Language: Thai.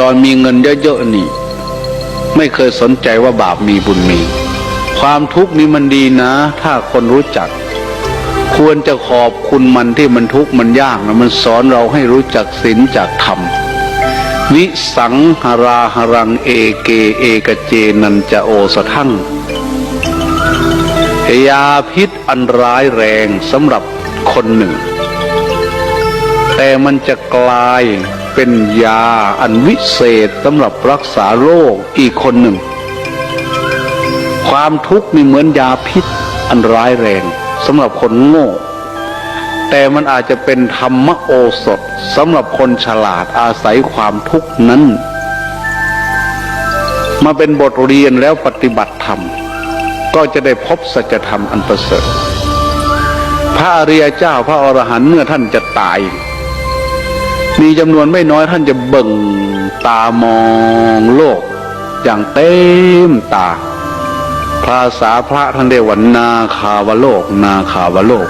ตอนมีเงินเยอะๆนี่ ไม่เคยสนใจว่าบาปมีบุญมี ความทุกข์นี้มันดีนะ ถ้าคนรู้จัก ควรจะขอบคุณมันที่มันทุกข์มันยากนะมันสอนเราให้รู้จักศีลจากธรรมวิสังหราหรังเอเกเอกเจนันจะโอสทั่งยาพิษอันร้ายแรงสำหรับคนหนึ่ง แต่มันจะกลาย เป็นยาอันวิเศษสำหรับรักษาโรคอีกคนหนึ่ง ความทุกข์นี่เหมือนยาพิษอันร้ายแรงสำหรับคนโง่ แต่มันอาจจะเป็นธรรมโอสถสำหรับคนฉลาดอาศัยความทุกข์นั้น มาเป็นบทเรียนแล้วปฏิบัติธรรม ก็จะได้พบสัจธรรมอันประเสริฐพระอริยเจ้าพระอรหันต์เมื่อท่านจะตาย มีจำนวนไม่น้อยท่านจะเบิ่งตามองโลก อย่างเต็มตา ภาษาพระท่านเรียกว่านาคาวโลก นาคาวโลก